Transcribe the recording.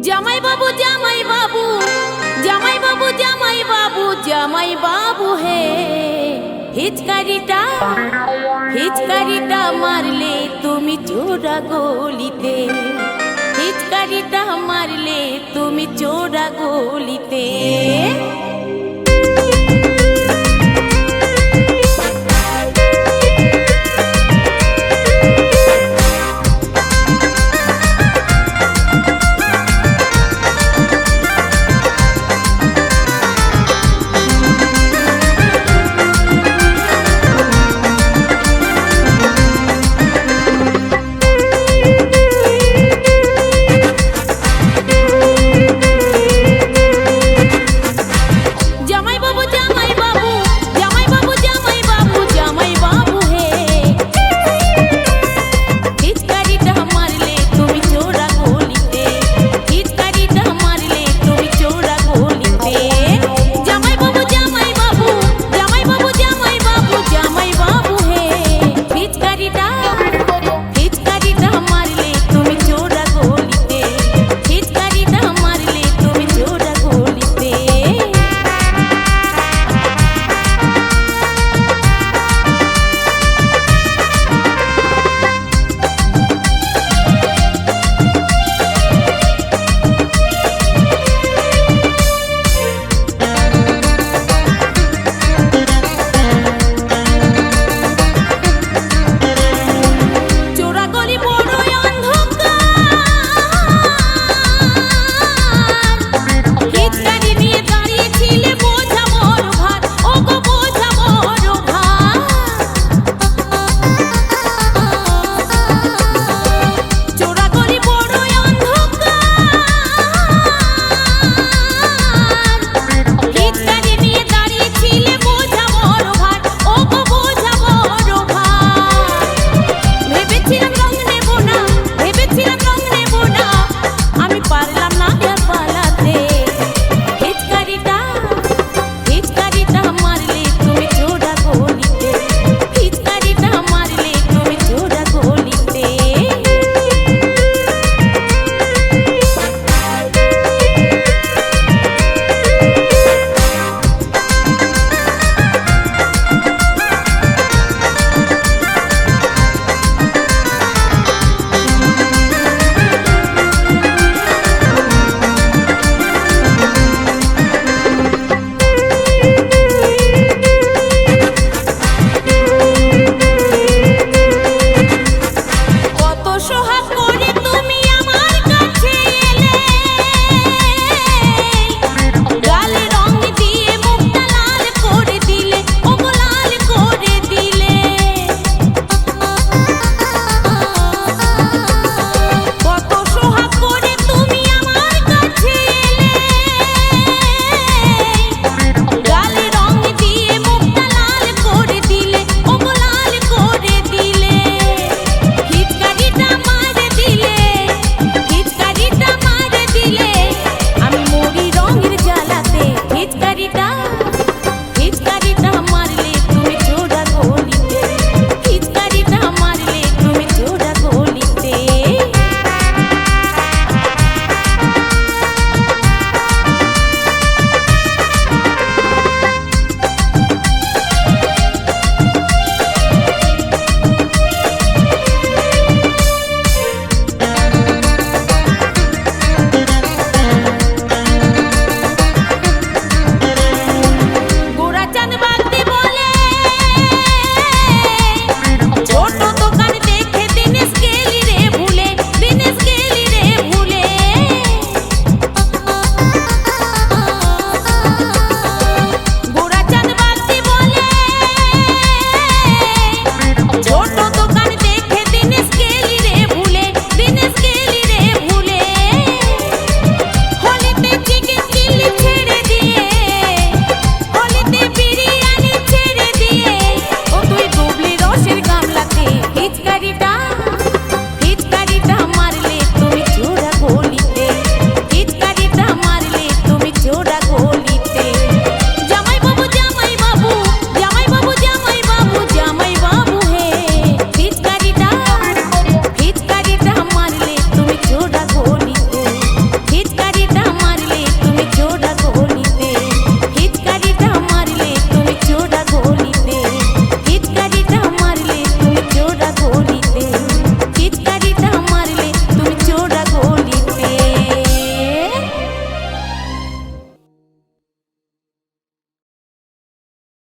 জামাই বাবু জামাই বাবু জামাই বাবু জামাই বাবু জামাই বাবু হে। হিচকারিটা হিচকারিটা মারলে তুমি চোরা গলিতে। হিচকারিটা মারলে তুমি চোরা গলিতে।